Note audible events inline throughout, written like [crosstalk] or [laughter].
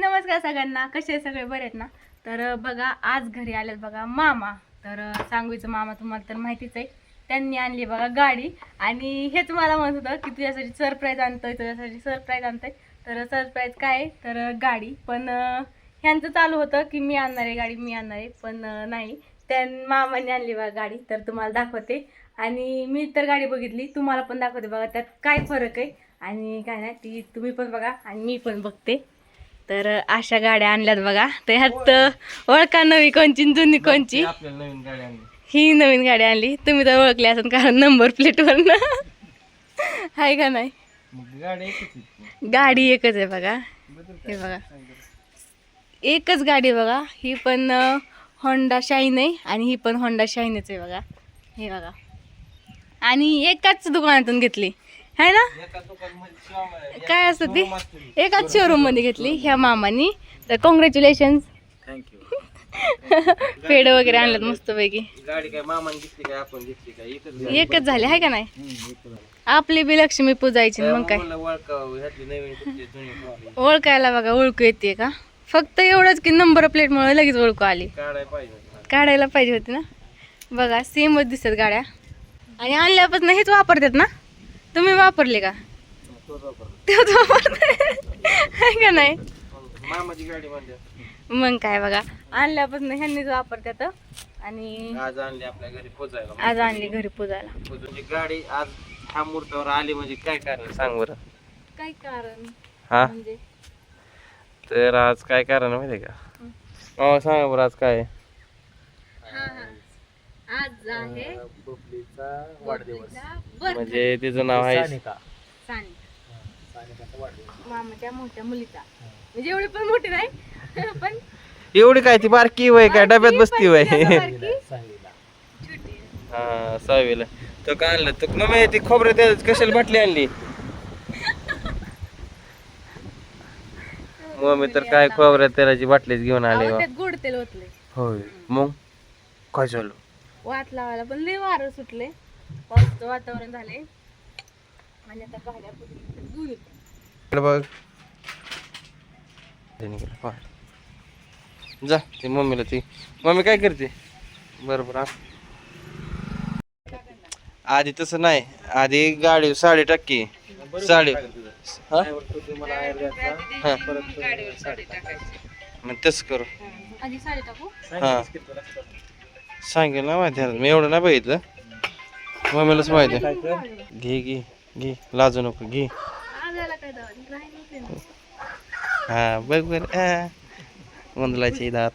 नमस्कार सगळ्यांना. कसे सगळे? बरे आहेत ना? तर बघा आज घरी आलेत बघा मामा. तर सांगूचं मामा तुम्हाला तर माहितीच आहे. त्यांनी आणली बघा गाडी. आणि हेच मला म्हणत होतं की तुझ्यासाठी सरप्राईज आणतोय तुझ्यासाठी सरप्राईज आणतोय. तर सरप्राईज काय आहे? तर गाडी. पण ह्यांचं चालू होतं की मी आणणार आहे गाडी मी आणणार आहे. पण नाही. त्या मामाने आणली बघा गाडी तर तुम्हाला दाखवते. आणि मी तर गाडी बघितली. तुम्हाला पण दाखवते बघा त्यात काय फरक आहे. आणि काय नाही ती तुम्ही पण बघा आणि मी पण बघते. तर अशा गाड्या आणल्यात बघा. तर ह्यात ओळखा नवी कोणची जुनी कोणची. ही नवीन गाडी आणली. तुम्ही तर ओळखली असेल कारण नंबर प्लेटवर ना आहे का नाही? गाडी एकच आहे. बघा. हे? बघा. एकच गाडी बघा. ही पण होंडा शाईन आहे आणि ही पण होंडा शाईनच आहे बघा. हे बघा. आणि एकाच दुकानातून घेतली. आहे ना. काय असतं ती. एकाच शोरूममध्ये घेतली ह्या मामानी. तर कॉंग्रॅच्युलेशन. पेड वगैरे आणलं घेतली काय एकच झाले आहे का नाही. आपली बी लक्ष्मी पूजायची मग काय. ओळखायला बघा ओळखू येते का? फक्त एवढंच की नंबर प्लेट मुळे लगेच ओळखू आली. काढायला पाहिजे होती ना. बघा सेमच दिसतात गाड्या. आणि आणल्यापासून हेच वापरतात ना? तुम्ही वापरले का? तोच वापरते का नाही? मग मामाची गाडी मग काय बघा आणल्यापासून ह्यांनीच वापरतात आणि आज आणली आपल्या घरी पोचायला आज आणली घरी पूजायला. म्हणजे गाडी आज ह्या मुहूर्तावर आली म्हणजे काय कारण सांग बरं. काय कारण? हा? म्हणजे? तर आज काय कारण माहिती का? सांगा बरं आज काय आहे? आहे. वाढदिवस. म्हणजे तिचं नाव आहे मामाच्या मोठ्या मुलीचा. म्हणजे एवढी पण मोठी नाही [laughs] पण एवढी काय ती बारकी वय काय? डब्यात बसती वय. हा सहावीला. तो काय आणलं? तो मग ती खोबरं त्या कशाला बाटली आणली? [laughs] मग मी तर काय खोबऱ्या तेलाची बाटलीच घेऊन आले गोड तेल ओतले होय. मग? काय झालं? वाट लावायला पण लय वारं सुटले. पावसाचं वातावरण झाले. आणि आता दूध. इकडे बघ. जा ते मम्मीला ती. मम्मी काय करते? बरोबर आधी तसं नाही. आधी गाडी साडी टाकी. साडी. मग तसं करू. आधी साडी टाकू? हा. सांगेल ना माहिती आहे. मी एवढं नाही बघितलं. मम्मीलाच माहिती आहे. घे घे घे. लाजू नको घे. हा बघ बर. मंदलाचे दात.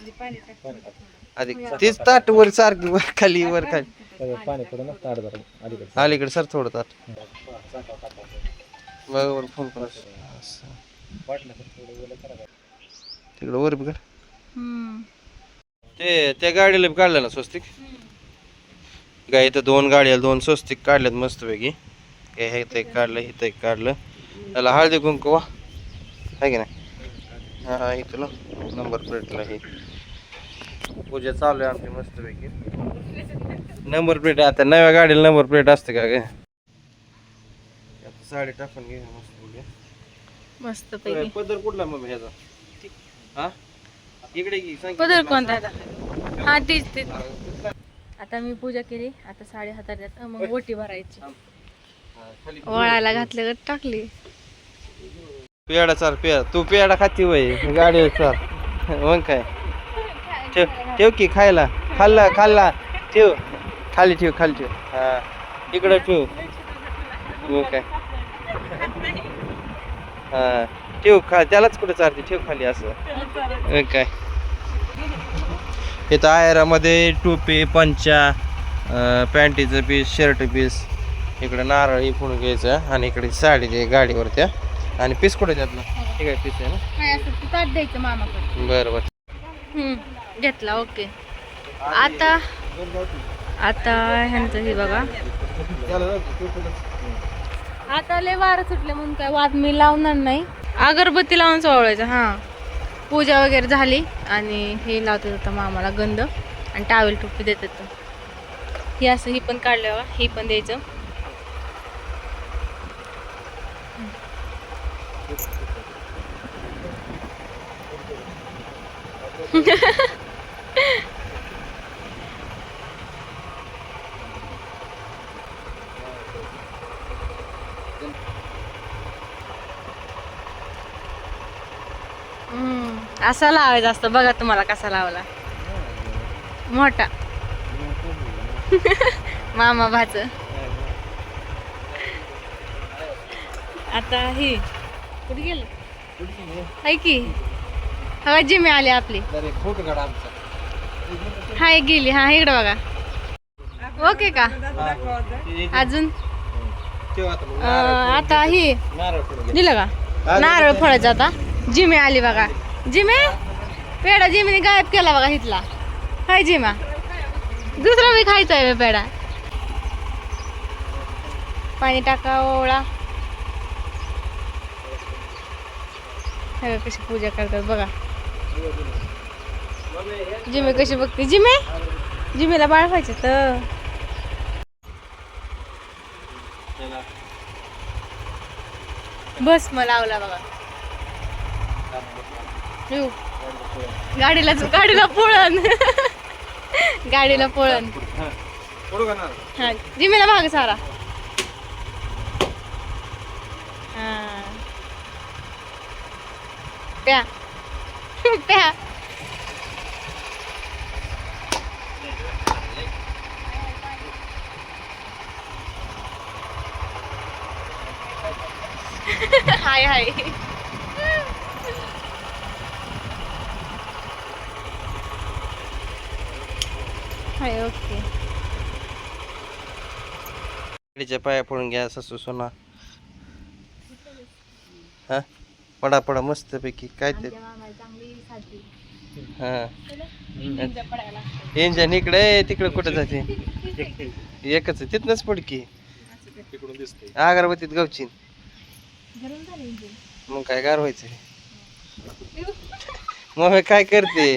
आधी पाणी टाक आधी तेच ताट वर सारखी वर खाली वर खाली. अलीकडे सर थोडं ताट. बघ वर फोन कर. तिकडं वर बिकड हम्म. ते त्या गाडीला बी काढलं ना स्वस्तिक? काय इथं दोन गाड्या दोन स्वस्तिक काढल्यात मस्तपैकी. हे हे एक काढलं इथं एक काढलं. त्याला हळदी कुंकू वा. आहे की नाही? हा हा इथं नंबर प्लेटला हे. पूजा चालू आहे आमची मस्तपैकी. नंबर प्लेट आता नव्या गाडीला नंबर प्लेट असते का काय? आता साडी टाकून घे मस्त पदर कुठला मग ह्याचा? हा? इकडे की कोणता आता? हा तीच तीच. आता मी पूजा केली आता साडी हातात देत मग ओटी भरायची. वळायला घातलं का टाकली? पेडा चाल पेडा तू पेडा खाती वय गाडी चाल. मग काय? ठेव ठेव की खायला. खाल्ला खाल्ला. ठेव. खाली ठेव खाली ठेव. हा इकडं ठेव. मग काय? हा ठेव खा. त्यालाच कुठं चालते ठेव खाली असं. काय? इथं आयरामध्ये टोपी पंचा पॅन्टीचं पीस शर्ट पीस इकडे नारळ फोडून घ्यायचं आणि इकडे साडी जे गाडीवर त्या आणि पीस कुठे त्यातलं ठीक आहे पीस आहे ना? द्यायचं मामाकडे. बरं बरं. घेतला ओके. आता आता ह्यांचं हे बघा. आता लय वारं सुटले म्हणून काय वाद मी लावणार नाही. अगरबत्ती लावून सोळायचं हां. पूजा वगैरे झाली आणि हे लावत होतं मामाला गंध आणि टावेल टोपी देत होतं हे असं ही पण काढलं हे पण द्यायचं. [laughs] असा लावायचा असतं. बघा तुम्हाला कसा लावला. मोठा. [laughs] मामा भाच आता ही. कुठे गेलं? हाय की. हवा जिमे आली आपली. हा एक गेली. हा इकडं बघा. ओके का? अजून? आता ही. दिलं का? नारळ फळाचं आता. जिमे आली बघा. जिमे? पेढा जिमीने गायब केला बघा इथला. हाय जिमा. दुसरा मी खायचा आहे पेढा. पाणी टाका ओवळा हे कशी पूजा करतात बघा. जिमे कशी बघते? जिमे? जिमेला बाळ खायचं तर. बस मला आवला बघा. येऊ. गाडीला गाडीला पोळण. गाडीला पोळण. हा जिमेला भाग सारा. हा. प्या. प्या. Hi hi. Hi okay. गाडीच्या पाया पडून घ्या सासू सोना. हा? पडा पडा मस्त पैकी काय ते? हा. इंजन इकडे आहे, तिकडे कुठे जाते? एकच आहे तिथनच पडकी. अगरबत्तीत गावची मग काय गार व्हायचं मग काय करते?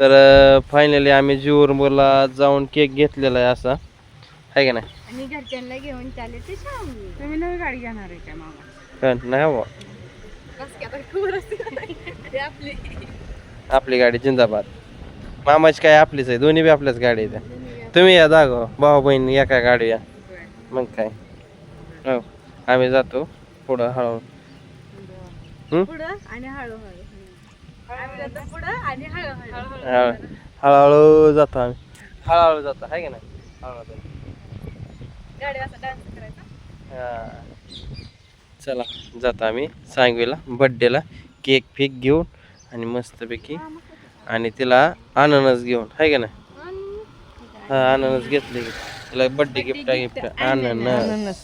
तर फायनली आम्ही जीवरला जाऊन केक घेतलेला आहे असा. आहे का नाही? आणि घरच्यांना घेऊन चालले ते सांगू तुम्ही नवी गाडी घेणार आहे का मामा? काय नाही हो की आपली. आपली गाडी जिंदाबाद. मामाची काय आपलीच आहे दोन्ही बी आपल्याच गाडी आहेत. तुम्ही या दागो भाऊ बहीण एका गाडी या. मग काय. हो आम्ही जातो पुढं हळूहळू. हम्म? पुढं आणि हळूहळू आम्ही जातो पुढं आणि हळूहळू हळू- हळूहळू जातो आम्ही. हळूहळू जातो आहे का नाही? हळूहळू गाडी असा डान्स करायचा हा. चला जातो आम्ही सांगवीला बड्डेला केक फेक घेऊन आणि मस्तपैकी आणि तिला अननस घेऊन आहे का नाही? हा अननस घेतले तिला बड्डे गिफ्ट गिफ्ट अननस.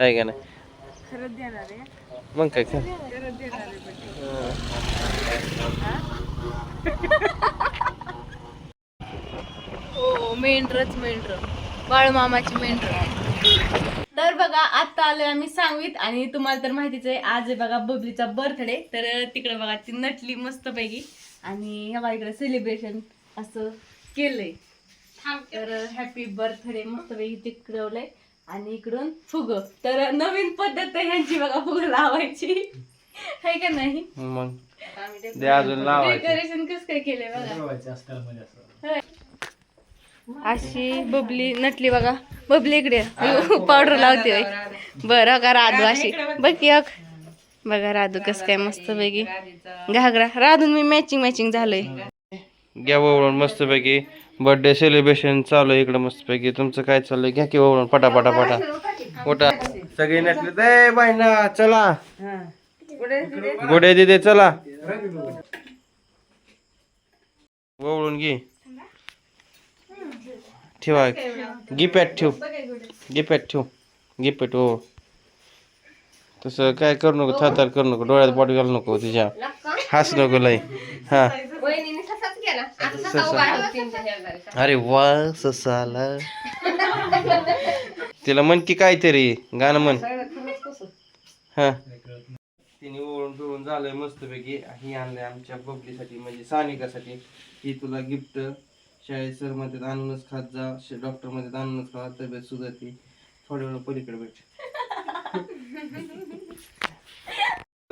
आहे का नाही? खरंच देणार आहे. मग काय काय हो मेंढरच मेंढर बाळमामाची मेंढर तर बघा आता आलोय आम्ही सांगवीत आणि तुम्हाला तर माहितीच आहे आज आहे बघा बबलीचा बर्थडे तर तिकडे बघा ती नटली मस्त पैकी आणि ह्या बघा इकडे सेलिब्रेशन असं केलंय. तर हॅपी बर्थडे मस्त पैकी तिकडवलंय आणि इकडून फुग. तर नवीन पद्धत आहे ह्यांची बघा फुग लावायची. आहे का नाही? मग. ते अजून लावायचं. डेकोरेशन कसं काय केलंय बघा. अशी बबली नटली बघा. बबली इकडे [laughs] पावडर लावते होय. बरं का राधू अशी. बघ. की अग बघा राधू कसं काय मस्त पैकी. घागरा. राधून मी मॅचिंग मॅचिंग झालोय. घ्या ओवळून मस्तपैकी बर्थडे सेलिब्रेशन चालू आहे इकडं मस्तपैकी. तुमचं काय चाललंय? घ्या की ओवळून पटा पटा पटा मोठा सगळी नटली. ते बायना चला. गोडे दिदे चला. ओवळून घे. ठेवा. गिपॅट ठेव. गिपॅट ठेव. गिपॅट ओ हो. तसं काय करू नको थातार करू नको. डोळ्यात बॉट घालू नको तिच्या. हास नको लई हा. केला आता ससा. ससा उभा राहतो त्यांच्या शेजारी. अरे वा ससाला. तिला म्हण की काहीतरी गाणं म्हण. हा. तिने ओळून पिळून झालंय मस्तपैकी. ही आणलंय आमच्या बबलीसाठी म्हणजे सानिकासाठी. ही तुला गिफ्ट शाळेत सरमध्ये आणूनच खात जा. डॉक्टरमध्ये आणूनच खा तब्येत सुधारते. थोड्या वेळ पलीकडे भेट.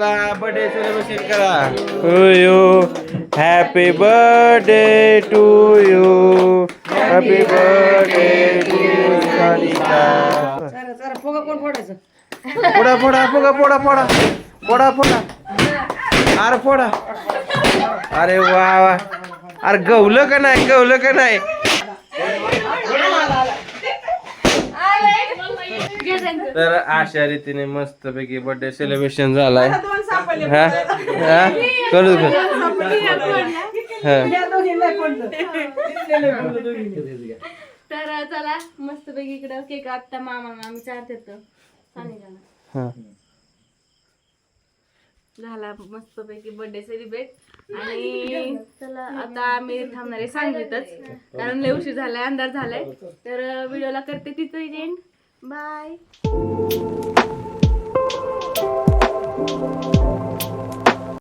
बर्थडे सेलिब्रेशन करा. To you happy birthday to you happy birthday to फोडा फोडा फोडा फोडा फोडा फोडा फोडा. अरे फोडा. अरे वा वा. अरे गवलं का नाही गवलं का नाही? तर अशा रीतीने मस्त पैकी बर्थडे सेलिब्रेशन झालाय हा? हा? करू. हा. तर चला मस्त पैकी इकडं केक आत्ता मामा मामी चारते सानिकाला हा. झाला मस्त पैकी बर्थडे सेलिब्रेट आणि चला आता आम्ही थांबणार आहे सांगितच कारण लय उशीर झालाय अंधार झालाय. तर व्हिडिओला करते तिथं एंड Bye.